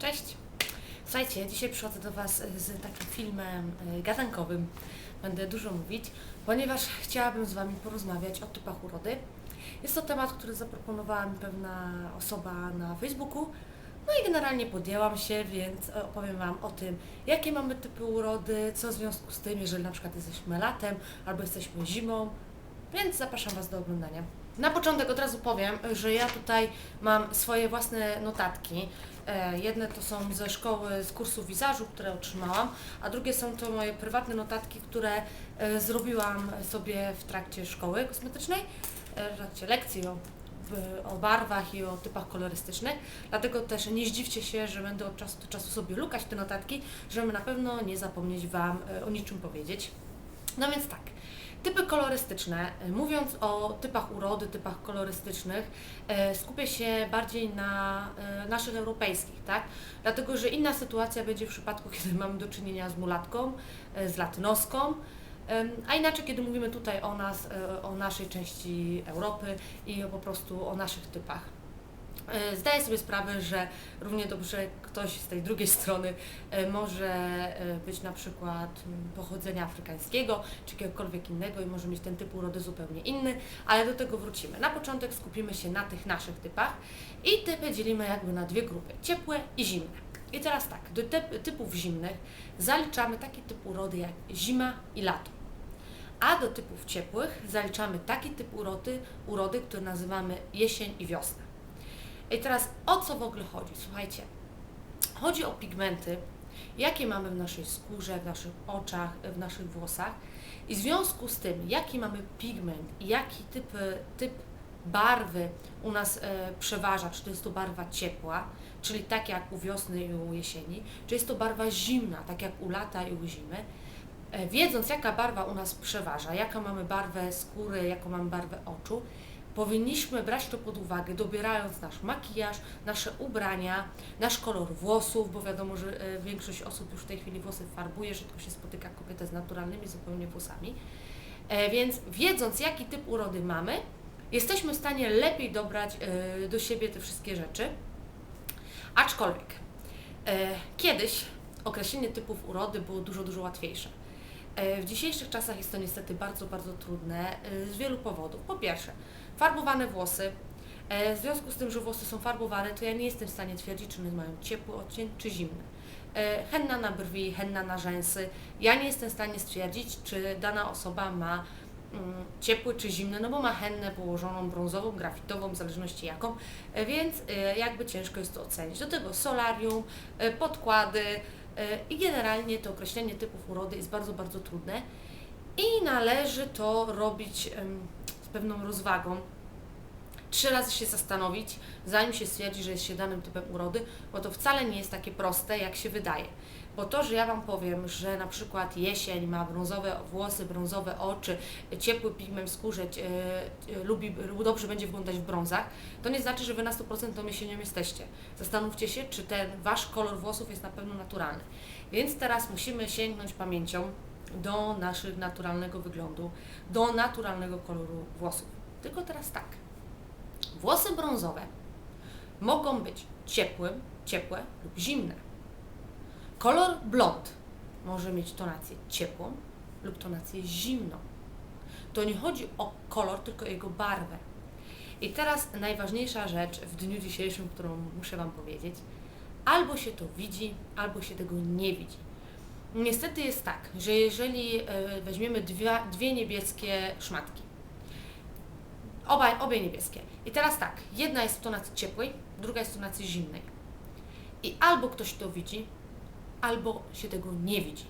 Cześć! Słuchajcie, dzisiaj przychodzę do Was z takim filmem e, gadankowym. Będę dużo mówić, ponieważ chciałabym z Wami porozmawiać o typach urody. Jest to temat, który zaproponowała mi pewna osoba na Facebooku. No i generalnie podjęłam się, więc e, opowiem Wam o tym, jakie mamy typy urody, co w związku z tym, jeżeli na przykład jesteśmy latem albo jesteśmy zimą. Więc zapraszam Was do oglądania. Na początek od razu powiem, że ja tutaj mam swoje własne notatki. E, Jedne to są ze szkoły, z kursu wizażu, które otrzymałam, a drugie są to moje prywatne notatki, które e, zrobiłam sobie w trakcie szkoły kosmetycznej, e, w trakcie lekcji o, o barwach i o typach kolorystycznych. Dlatego też nie zdziwcie się, że będę od czasu do czasu sobie lukać te notatki, żeby na pewno nie zapomnieć Wam o niczym powiedzieć. No więc tak. Typy kolorystyczne. E, Mówiąc o typach urody, typach kolorystycznych, e, skupię się bardziej na e, naszych europejskich, tak? Dlatego, że inna sytuacja będzie w przypadku, kiedy mamy do czynienia z mulatką, z latynoską, a inaczej, kiedy mówimy tutaj o nas, o naszej części Europy i po prostu o naszych typach. E, Zdaję sobie sprawę, że równie dobrze ktoś z tej drugiej strony e, może e, być na przykład mm, pochodzenia afrykańskiego czy jakiegokolwiek innego i może mieć ten typ urody zupełnie inny, ale do tego wrócimy. Na początek skupimy się na tych naszych typach i typy dzielimy jakby na dwie grupy, ciepłe i zimne. I teraz tak, do typ, typów zimnych zaliczamy taki typ urody jak zima i lato. A do typów ciepłych zaliczamy taki typ urody, urody który nazywamy jesień i wiosna. I teraz o co w ogóle chodzi? Słuchajcie, chodzi o pigmenty, jakie mamy w naszej skórze, w naszych oczach, w naszych włosach. I w związku z tym, jaki mamy pigment i jaki typ, typ barwy u nas e, przeważa, czy to jest to barwa ciepła, czyli tak jak u wiosny i u jesieni, czy jest to barwa zimna, tak jak u lata i u zimy, e, wiedząc jaka barwa u nas przeważa, jaką mamy barwę skóry, jaką mamy barwę oczu, powinniśmy brać to pod uwagę, dobierając nasz makijaż, nasze ubrania, nasz kolor włosów, bo wiadomo, że e, większość osób już w tej chwili włosy farbuje, rzadko się spotyka kobietę z naturalnymi zupełnie włosami. E, Więc wiedząc, jaki typ urody mamy, jesteśmy w stanie lepiej dobrać e, do siebie te wszystkie rzeczy. Aczkolwiek kiedyś określenie typów urody było dużo, dużo łatwiejsze. W dzisiejszych czasach jest to niestety bardzo, bardzo trudne z wielu powodów. Po pierwsze, farbowane włosy. E, W związku z tym, że włosy są farbowane, to ja nie jestem w stanie twierdzić, czy one mają ciepły odcień, czy zimny. E, Henna na brwi, henna na rzęsy. Ja nie jestem w stanie stwierdzić, czy dana osoba ma mm, ciepły czy zimny, no bo ma hennę położoną brązową, grafitową, w zależności jaką, e, więc jakby ciężko jest to ocenić. Do tego solarium, podkłady i generalnie to określenie typów urody jest bardzo, bardzo trudne i należy to robić pewną rozwagą. Trzy razy się zastanowić, zanim się stwierdzi, że jest się danym typem urody, bo to wcale nie jest takie proste, jak się wydaje. Bo to, że ja Wam powiem, że na przykład jesień ma brązowe włosy, brązowe oczy, ciepły pigment skórze, e, e, lubi, dobrze będzie wyglądać w brązach, to nie znaczy, że Wy na 100% tą jesienią jesteście. Zastanówcie się, czy ten Wasz kolor włosów jest na pewno naturalny. Więc teraz musimy sięgnąć pamięcią do naszych naturalnego wyglądu, do naturalnego koloru włosów. Tylko teraz tak. Włosy brązowe mogą być ciepłym, ciepłe lub zimne. Kolor blond może mieć tonację ciepłą lub tonację zimną. To nie chodzi o kolor, tylko jego barwę. I teraz najważniejsza rzecz w dniu dzisiejszym, którą muszę Wam powiedzieć. Albo się to widzi, albo się tego nie widzi. Niestety jest tak, że jeżeli e, weźmiemy dwie, dwie niebieskie szmatki, Obaj, obie niebieskie. I teraz tak, jedna jest w tonacji ciepłej, druga jest w tonacji zimnej. I albo ktoś to widzi, albo się tego nie widzi.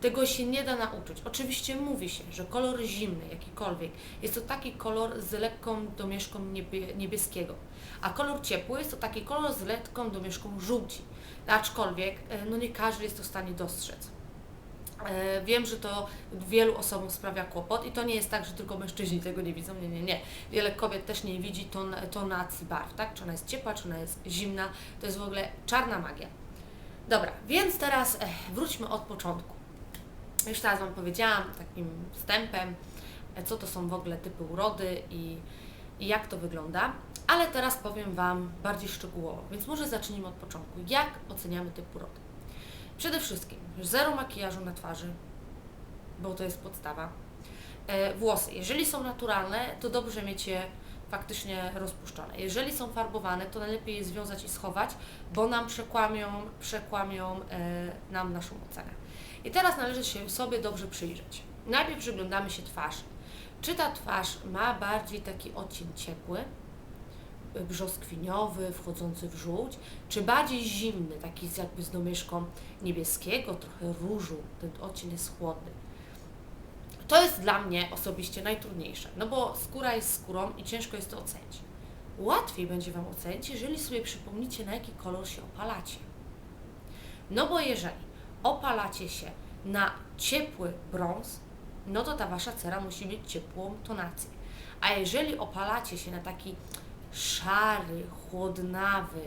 Tego się nie da nauczyć. Oczywiście mówi się, że kolor zimny, jakikolwiek, jest to taki kolor z lekką domieszką niebie, niebieskiego, a kolor ciepły jest to taki kolor z lekką domieszką żółci. Aczkolwiek, e, no nie każdy jest to w stanie dostrzec. E, Wiem, że to wielu osobom sprawia kłopot i to nie jest tak, że tylko mężczyźni tego nie widzą. Nie, nie, nie. Wiele kobiet też nie widzi ton, tonacji barw, tak? Czy ona jest ciepła, czy ona jest zimna. To jest w ogóle czarna magia. Dobra, więc teraz eh, wróćmy od początku. Już teraz Wam powiedziałam takim wstępem, e, co to są w ogóle typy urody i i jak to wygląda, ale teraz powiem Wam bardziej szczegółowo, więc może zacznijmy od początku. Jak oceniamy typ urody? Przede wszystkim zero makijażu na twarzy, bo to jest podstawa. E, włosy, jeżeli są naturalne, to dobrze mieć je faktycznie rozpuszczone. Jeżeli są farbowane, to najlepiej je związać i schować, bo nam przekłamią, przekłamią e, nam naszą ocenę. I teraz należy się sobie dobrze przyjrzeć. Najpierw przyglądamy się twarzy. Czy ta twarz ma bardziej taki odcień ciepły, brzoskwiniowy, wchodzący w żółć, czy bardziej zimny, taki jakby z domieszką niebieskiego, trochę różu, ten odcień jest chłodny. To jest dla mnie osobiście najtrudniejsze, no bo skóra jest skórą i ciężko jest to ocenić. Łatwiej będzie Wam ocenić, jeżeli sobie przypomnicie, na jaki kolor się opalacie. No bo jeżeli opalacie się na ciepły brąz, no to ta Wasza cera musi mieć ciepłą tonację. A jeżeli opalacie się na taki szary, chłodnawy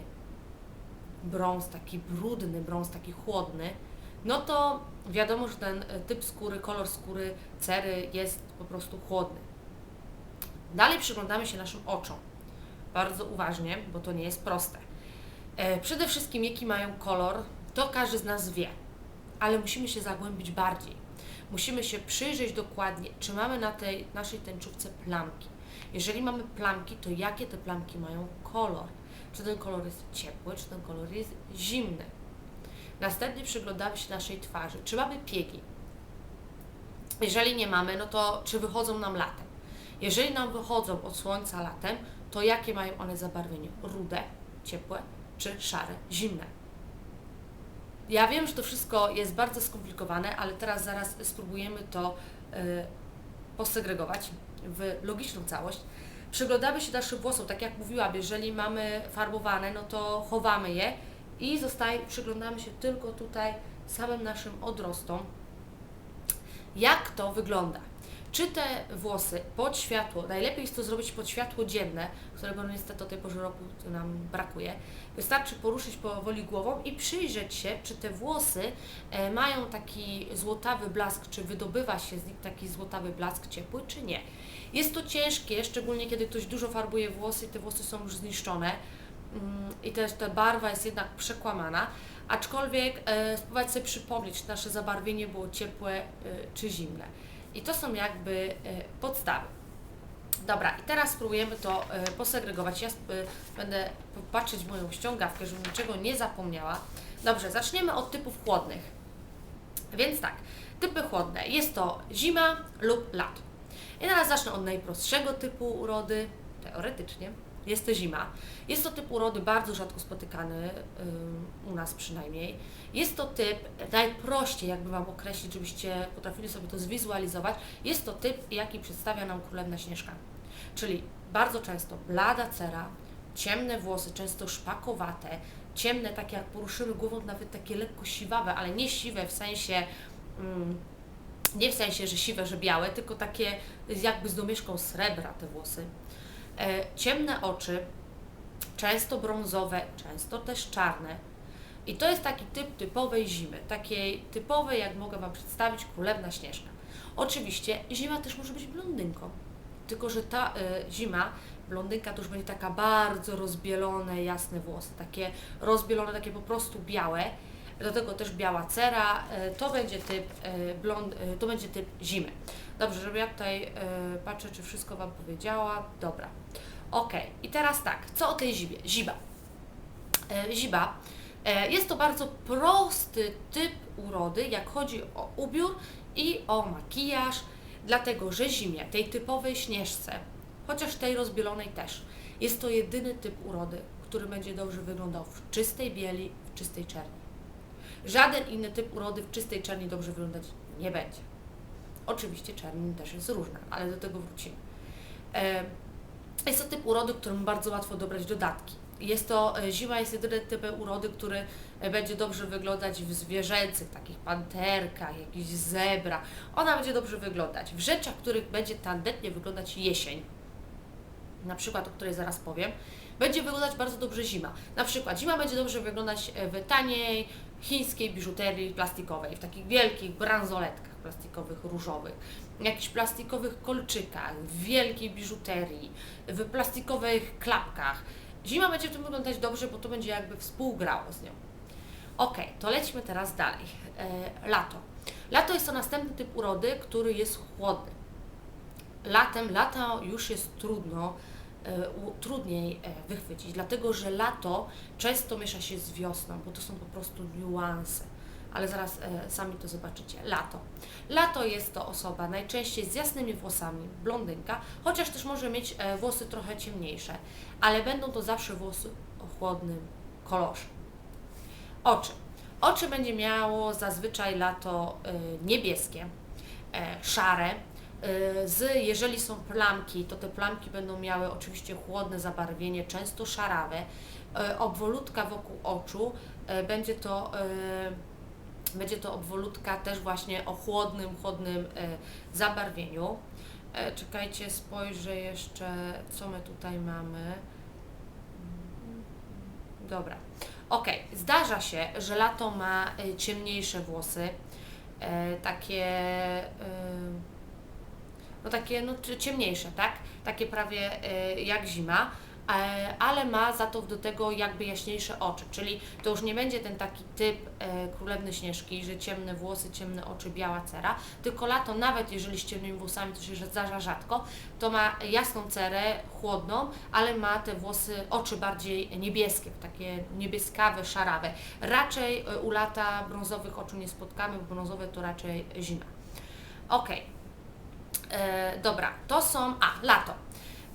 brąz, taki brudny brąz, taki chłodny, no to wiadomo, że ten typ skóry, kolor skóry cery jest po prostu chłodny. Dalej przyglądamy się naszym oczom. Bardzo uważnie, bo to nie jest proste. E, przede wszystkim, jaki mają kolor, to każdy z nas wie, ale musimy się zagłębić bardziej. Musimy się przyjrzeć dokładnie, czy mamy na tej naszej tęczówce plamki. Jeżeli mamy plamki, to jakie te plamki mają kolor? Czy ten kolor jest ciepły, czy ten kolor jest zimny? Następnie przyglądamy się naszej twarzy. Czy mamy piegi? Jeżeli nie mamy, no to czy wychodzą nam latem? Jeżeli nam wychodzą od słońca latem, to jakie mają one zabarwienie? Rude, ciepłe czy szare, zimne? Ja wiem, że to wszystko jest bardzo skomplikowane, ale teraz zaraz spróbujemy to y, posegregować w logiczną całość. Przyglądamy się naszym włosom, tak jak mówiłam, jeżeli mamy farbowane, no to chowamy je i zostaje, przyglądamy się tylko tutaj samym naszym odrostom, jak to wygląda. Czy te włosy pod światło, najlepiej jest to zrobić pod światło dzienne, którego niestety o tej porze roku nam brakuje. Wystarczy poruszyć powoli głową i przyjrzeć się, czy te włosy e, mają taki złotawy blask, czy wydobywa się z nich taki złotawy blask ciepły, czy nie. Jest to ciężkie, szczególnie kiedy ktoś dużo farbuje włosy i te włosy są już zniszczone mm, i też ta barwa jest jednak przekłamana, aczkolwiek e, spróbować sobie przypomnieć, czy nasze zabarwienie było ciepłe e, czy zimne. I to są jakby e, podstawy. Dobra, i teraz spróbujemy to e, posegregować. Ja e, będę patrzeć moją ściągawkę, żebym niczego nie zapomniała. Dobrze, zaczniemy od typów chłodnych. Więc tak, typy chłodne. Jest to zima lub lato. I teraz zacznę od najprostszego typu urody, teoretycznie. Jest to zima. Jest to typ urody bardzo rzadko spotykany u nas przynajmniej. Jest to typ, najprościej jakby Wam określić, żebyście potrafili sobie to zwizualizować, jest to typ, jaki przedstawia nam Królewna Śnieżka. Czyli bardzo często blada cera, ciemne włosy, często szpakowate, ciemne, takie jak poruszymy głową, nawet takie lekko siwawe, ale nie siwe w sensie... Mm, nie w sensie, że siwe, że białe, tylko takie jakby z domieszką srebra te włosy. E, ciemne oczy, często brązowe, często też czarne. I to jest taki typ typowej zimy, takiej typowej, jak mogę Wam przedstawić, królewna śnieżka. Oczywiście zima też może być blondynką, tylko że ta y, zima, blondynka to już będzie taka bardzo rozbielone, jasne włosy, takie rozbielone, takie po prostu białe do tego też biała cera, e, to będzie typ e, blond, e, to będzie typ zimy. Dobrze, żeby ja tutaj patrzę, czy wszystko Wam powiedziała. Dobra. Ok, i teraz tak, co o tej zibie? Ziba. Ziba. Jest to bardzo prosty typ urody, jak chodzi o ubiór i o makijaż, dlatego że zimie, tej typowej śnieżce, chociaż tej rozbielonej też, jest to jedyny typ urody, który będzie dobrze wyglądał w czystej bieli, w czystej czerni. Żaden inny typ urody w czystej czerni dobrze wyglądać nie będzie. Oczywiście czerni też jest różna, ale do tego wrócimy. E, jest to typ urody, którym bardzo łatwo dobrać dodatki. Jest to, e, zima jest jedyny typ urody, który e, będzie dobrze wyglądać w zwierzęcych, takich panterkach, jakichś zebra. Ona będzie dobrze wyglądać. W rzeczach, w których będzie tandetnie wyglądać jesień, na przykład, o której zaraz powiem, będzie wyglądać bardzo dobrze zima. Na przykład zima będzie dobrze wyglądać w taniej chińskiej biżuterii plastikowej, w takich wielkich bransoletkach plastikowych, różowych, jakichś plastikowych kolczykach, w wielkiej biżuterii, w plastikowych klapkach. Zima będzie w tym wyglądać dobrze, bo to będzie jakby współgrało z nią. Ok, to lećmy teraz dalej. E, lato. Lato jest to następny typ urody, który jest chłodny. Latem, lata już jest trudno, trudniej e, wychwycić, dlatego że lato często miesza się z wiosną, bo to są po prostu niuanse. Ale zaraz e, sami to zobaczycie. Lato. Lato jest to osoba najczęściej z jasnymi włosami, blondynka, chociaż też może mieć e, włosy trochę ciemniejsze, ale będą to zawsze włosy o chłodnym kolorze. Oczy. Oczy będzie miało zazwyczaj lato niebieskie, e, szare. Y, Z, jeżeli są plamki, to te plamki będą miały oczywiście chłodne zabarwienie, często szarawe. E, Obwolutka wokół oczu e, będzie to, będzie to obwolutka też właśnie o chłodnym, chłodnym zabarwieniu. Czekajcie, spojrzę jeszcze, co my tutaj mamy. Dobra. Ok, zdarza się, że lato ma y, ciemniejsze włosy, takie, y, no takie no, ciemniejsze, tak? Takie prawie y, jak zima, e, ale ma za to do tego jakby jaśniejsze oczy, czyli to już nie będzie ten taki typ e, królewny Śnieżki, że ciemne włosy, ciemne oczy, biała cera, tylko lato, nawet jeżeli z ciemnymi włosami, to się zdarza rzadko, to ma jasną cerę, chłodną, ale ma te włosy, oczy bardziej niebieskie, takie niebieskawe, szarawe. Raczej e, u lata brązowych oczu nie spotkamy, bo brązowe to raczej zima. Ok, e, dobra, to są, a, lato.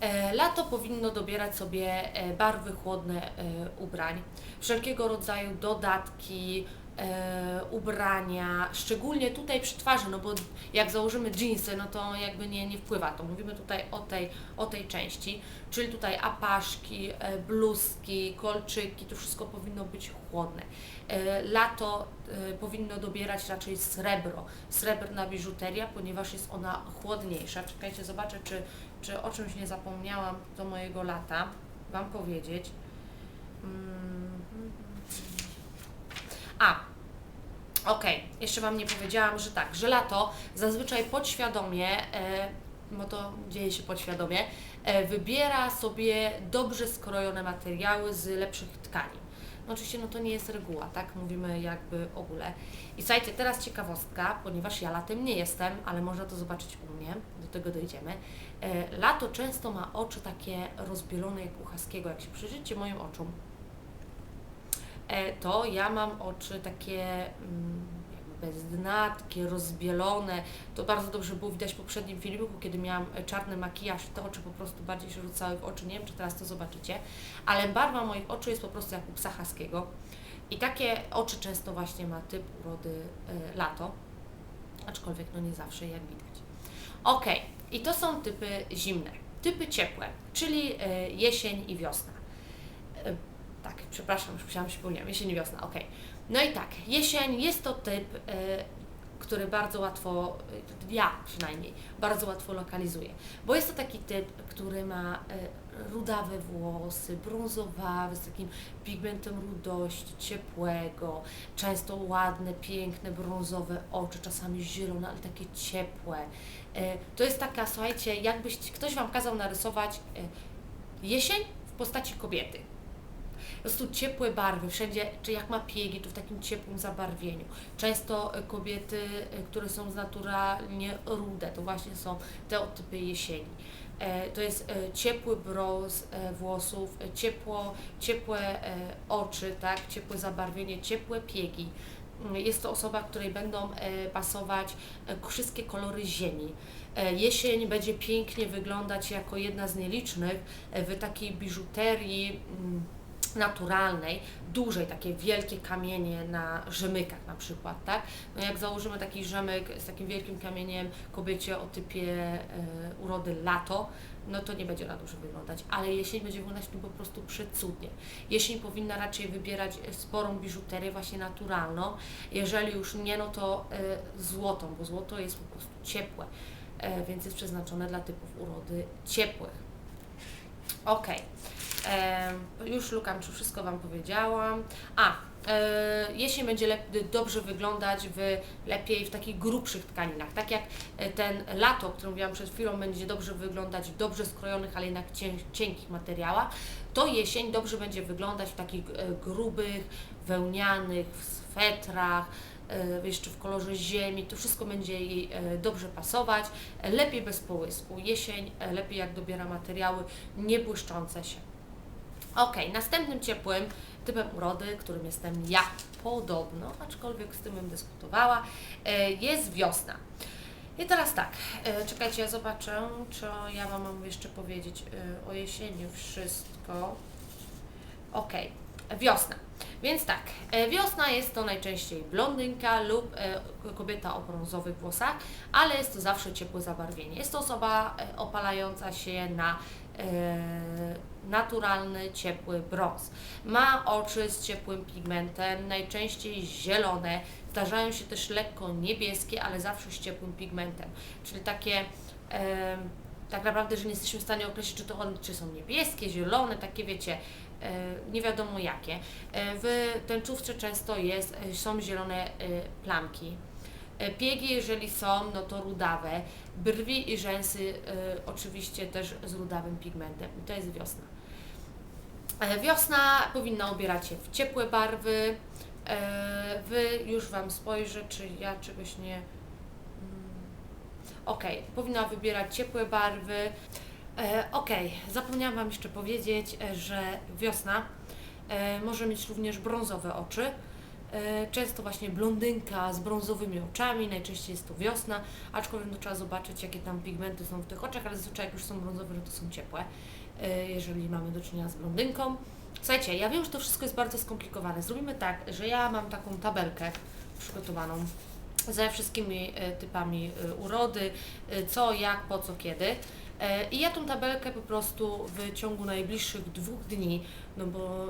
E, lato powinno dobierać sobie e, barwy chłodne e, ubrań, wszelkiego rodzaju dodatki, e, ubrania, szczególnie tutaj przy twarzy, no bo jak założymy dżinsy, no to jakby nie, nie wpływa to. Mówimy tutaj o tej, o tej części, czyli tutaj apaszki, e, bluzki, kolczyki, to wszystko powinno być chłodne. E, Lato e, powinno dobierać raczej srebro, srebrna biżuteria, ponieważ jest ona chłodniejsza. Czekajcie, zobaczę, czy, czy o czymś nie zapomniałam do mojego lata Wam powiedzieć. Mm. A, okej, jeszcze Wam nie powiedziałam, że tak, że lato zazwyczaj podświadomie, e, bo to dzieje się podświadomie, e, wybiera sobie dobrze skrojone materiały z lepszych tkanin. No oczywiście no to nie jest reguła, tak? Mówimy jakby ogóle. I słuchajcie, teraz ciekawostka, ponieważ ja latem nie jestem, ale można to zobaczyć u mnie, do tego dojdziemy. E, lato często ma oczy takie rozbielone jak u Haskiego. Jak się przyjrzycie moim oczom, to ja mam oczy takie mm, bez dna, takie rozbielone. To bardzo dobrze było widać w poprzednim filmiku, kiedy miałam e, czarny makijaż te oczy po prostu bardziej się rzucały w oczy. Nie wiem, czy teraz to zobaczycie, ale barwa moich oczu jest po prostu jak u psa Haskiego. I takie oczy często właśnie ma typ urody e, lato, aczkolwiek no nie zawsze, jak widać. Ok, i to są typy zimne. Typy ciepłe, czyli e, jesień i wiosna. E, tak, przepraszam, już musiałam się pomylić. Jesień wiosna, ok. No i tak, jesień jest to typ, e, który bardzo łatwo, e, ja przynajmniej, bardzo łatwo lokalizuję. Bo jest to taki typ, który ma e, rudawe włosy, brązowawe, z takim pigmentem rudości, ciepłego, często ładne, piękne, brązowe oczy, czasami zielone, ale takie ciepłe. E, To jest taka, słuchajcie, jakbyś ktoś Wam kazał narysować e, jesień w postaci kobiety. Po prostu ciepłe barwy, wszędzie, czy jak ma piegi, to w takim ciepłym zabarwieniu. Często e, kobiety, e, które są z naturalnie rude, to właśnie są te typy jesieni. E, To jest ciepły brąz włosów, ciepło, ciepłe oczy, tak, ciepłe zabarwienie, ciepłe piegi. Mm, Jest to osoba, której będą pasować wszystkie kolory ziemi. Jesień będzie pięknie wyglądać jako jedna z nielicznych w takiej biżuterii mm, naturalnej, dużej, takie wielkie kamienie na rzemykach na przykład, tak? No jak założymy taki rzemyk z takim wielkim kamieniem kobiecie o typie e, urody lato, no to nie będzie ona dobrze wyglądać, ale jesień będzie wyglądać tu po prostu przecudnie. Jesień powinna raczej wybierać sporą biżuterię właśnie naturalną, jeżeli już nie, no to e, złotą, bo złoto jest po prostu ciepłe, e, więc jest przeznaczone dla typów urody ciepłych. Ok. E, już lukam, czy wszystko Wam powiedziałam. A, e, jesień będzie lep- dobrze wyglądać w, lepiej w takich grubszych tkaninach. Tak jak e, ten lato, o którym mówiłam przed chwilą, będzie dobrze wyglądać w dobrze skrojonych, ale jednak cienkich materiałach, to jesień dobrze będzie wyglądać w takich e, grubych, wełnianych, w swetrach, e, jeszcze w kolorze ziemi, to wszystko będzie jej e, dobrze pasować, lepiej bez połysku. Jesień lepiej jak dobiera materiały nie błyszczące się. Ok, następnym ciepłym typem urody, którym jestem ja podobno, aczkolwiek z tym bym dyskutowała, e, jest wiosna. I teraz tak, e, czekajcie, ja zobaczę, czy ja Wam mam jeszcze powiedzieć e, o jesieni wszystko. Ok, wiosna. Więc tak, wiosna jest to najczęściej blondynka lub kobieta o brązowych włosach, ale jest to zawsze ciepłe zabarwienie. Jest to osoba opalająca się na naturalny, ciepły brąz. Ma oczy z ciepłym pigmentem, najczęściej zielone, zdarzają się też lekko niebieskie, ale zawsze z ciepłym pigmentem. Czyli takie e, tak naprawdę, że nie jesteśmy w stanie określić, czy to one czy są niebieskie, zielone, takie wiecie, e, nie wiadomo jakie. E, w tęczówce często jest, e, są zielone e, plamki. E, Piegi, jeżeli są, no to rudawe. Brwi i rzęsy e, oczywiście też z rudawym pigmentem. I to jest wiosna. E, Wiosna powinna ubierać się w ciepłe barwy. E, Wy już Wam spojrzę, czy ja czegoś nie. Mm, Okej, powinna wybierać ciepłe barwy. E, Okej, zapomniałam Wam jeszcze powiedzieć, e, że wiosna e, może mieć również brązowe oczy. E, Często właśnie blondynka z brązowymi oczami, najczęściej jest to wiosna, aczkolwiek no, trzeba zobaczyć, jakie tam pigmenty są w tych oczach, ale zazwyczaj jak już są brązowe, no to są ciepłe, e, jeżeli mamy do czynienia z blondynką. Słuchajcie, ja wiem, że to wszystko jest bardzo skomplikowane. Zrobimy tak, że ja mam taką tabelkę przygotowaną ze wszystkimi e, typami urody, co, jak, po co, kiedy. I ja tą tabelkę po prostu w ciągu najbliższych dwóch dni, no bo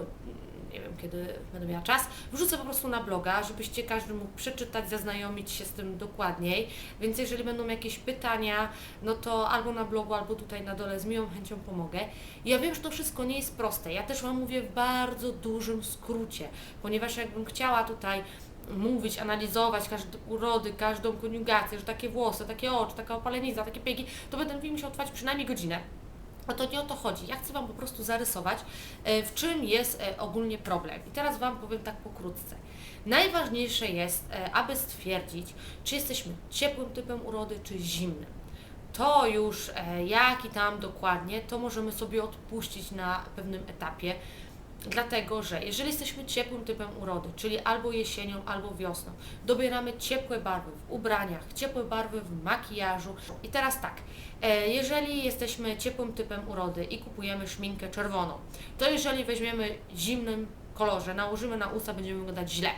nie wiem kiedy będę miała czas, wrzucę po prostu na bloga, żebyście każdy mógł przeczytać, zaznajomić się z tym dokładniej. Więc jeżeli będą jakieś pytania, no to albo na blogu, albo tutaj na dole z miłą chęcią pomogę. Ja wiem, że to wszystko nie jest proste. Ja też Wam mówię w bardzo dużym skrócie, ponieważ jakbym chciała tutaj mówić, analizować każde urody, każdą koniugację, że takie włosy, takie oczy, taka opaleniza, takie piegi, to będę film musiał trwać przynajmniej godzinę. A to nie o to chodzi. Ja chcę Wam po prostu zarysować, e, w czym jest e, ogólnie problem. I teraz Wam powiem tak pokrótce. Najważniejsze jest, e, aby stwierdzić, czy jesteśmy ciepłym typem urody, czy zimnym. To już jaki tam dokładnie, to możemy sobie odpuścić na pewnym etapie. Dlatego, że jeżeli jesteśmy ciepłym typem urody, czyli albo jesienią, albo wiosną, dobieramy ciepłe barwy w ubraniach, ciepłe barwy w makijażu. I teraz tak, e, jeżeli jesteśmy ciepłym typem urody i kupujemy szminkę czerwoną, to jeżeli weźmiemy zimnym kolorze, nałożymy na usta, będziemy wyglądać źle.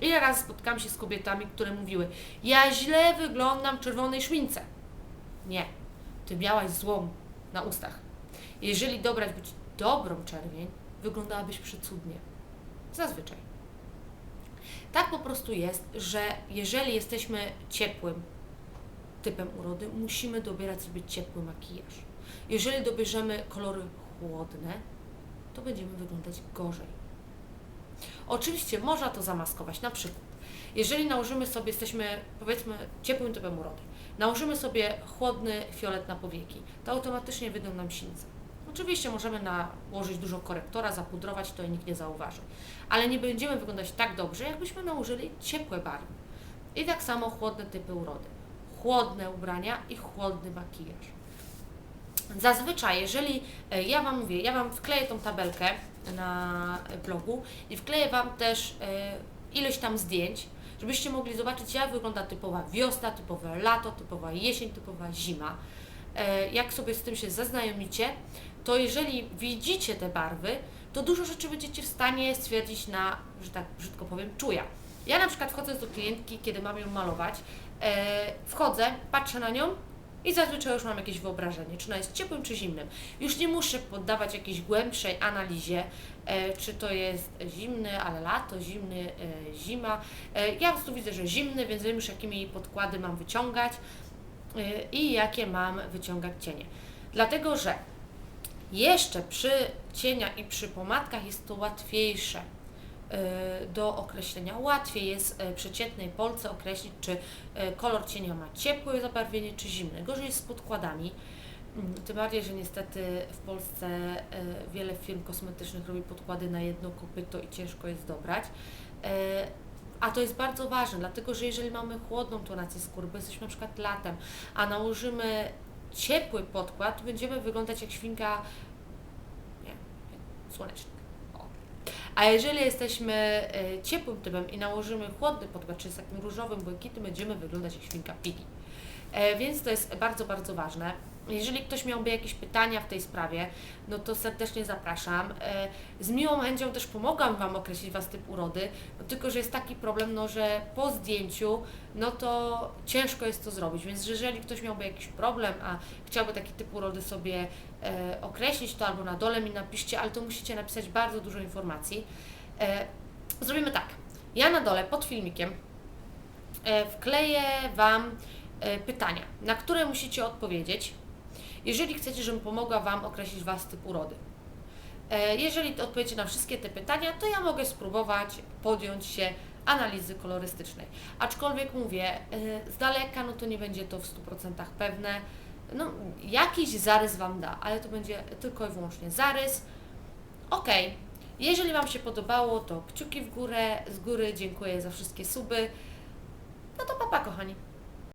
Ile razy spotkałam się z kobietami, które mówiły, ja źle wyglądam w czerwonej szmince. Nie, ty miałaś złą na ustach. Jeżeli dobrać być dobrą czerwień, wyglądałabyś przecudnie. Zazwyczaj. Tak po prostu jest, że jeżeli jesteśmy ciepłym typem urody, musimy dobierać sobie ciepły makijaż. Jeżeli dobierzemy kolory chłodne, to będziemy wyglądać gorzej. Oczywiście można to zamaskować, na przykład, jeżeli nałożymy sobie, jesteśmy powiedzmy ciepłym typem urody, nałożymy sobie chłodny fiolet na powieki, to automatycznie wyjdą nam sińce. Oczywiście możemy nałożyć dużo korektora, zapudrować to i nikt nie zauważy, ale nie będziemy wyglądać tak dobrze, jakbyśmy nałożyli ciepłe barwy. I tak samo chłodne typy urody. Chłodne ubrania i chłodny makijaż. Zazwyczaj, jeżeli e, ja Wam mówię, ja Wam wkleję tą tabelkę na blogu i wkleję Wam też e, ileś tam zdjęć, żebyście mogli zobaczyć, jak wygląda typowa wiosna, typowe lato, typowa jesień, typowa zima. E, Jak sobie z tym się zaznajomicie, to jeżeli widzicie te barwy, to dużo rzeczy będziecie w stanie stwierdzić na, że tak brzydko powiem, czuja. Ja na przykład wchodzę do klientki, kiedy mam ją malować, e, wchodzę, patrzę na nią i zazwyczaj już mam jakieś wyobrażenie, czy ona jest ciepłym, czy zimnym. Już nie muszę poddawać jakiejś głębszej analizie, e, czy to jest zimny, ale lato, zimny, e, zima. E, ja po prostu widzę, że zimny, więc wiem już jakimi podkłady mam wyciągać e, i jakie mam wyciągać cienie. Dlatego, że Jeszcze przy cieniach i przy pomadkach jest to łatwiejsze y, do określenia. Łatwiej jest y, przy cietnej polce określić, czy y, kolor cienia ma ciepłe zabarwienie, czy zimne. Gorzej jest z podkładami. Mm, Tym bardziej, że niestety w Polsce wiele firm kosmetycznych robi podkłady na jedno kopyto i ciężko jest dobrać. A to jest bardzo ważne, dlatego że jeżeli mamy chłodną tonację skóry, bo jesteśmy na przykład latem, a nałożymy ciepły podkład, będziemy wyglądać jak świnka nie, słonecznik. A jeżeli jesteśmy e, ciepłym typem i nałożymy chłodny podkład, czyli z takim różowym błękitem, będziemy wyglądać jak świnka pigi. E, więc to jest bardzo, bardzo ważne. Jeżeli ktoś miałby jakieś pytania w tej sprawie, no to serdecznie zapraszam. E, Z miłą chęcią też pomogłam Wam określić Was typ urody, no tylko że jest taki problem, no że po zdjęciu, no to ciężko jest to zrobić, więc jeżeli ktoś miałby jakiś problem, a chciałby taki typ urody sobie e, określić, to albo na dole mi napiszcie, ale to musicie napisać bardzo dużo informacji. E, zrobimy tak. Ja na dole pod filmikiem wkleję Wam pytania, na które musicie odpowiedzieć, jeżeli chcecie, żebym pomogła Wam określić Was typ urody. E, Jeżeli odpowiecie na wszystkie te pytania, to ja mogę spróbować podjąć się analizy kolorystycznej. Aczkolwiek mówię, e, z daleka no to nie będzie to w 100% pewne. No, jakiś zarys Wam da, ale to będzie tylko i wyłącznie zarys. Ok, jeżeli Wam się podobało, to kciuki w górę, z góry dziękuję za wszystkie suby. No to papa kochani.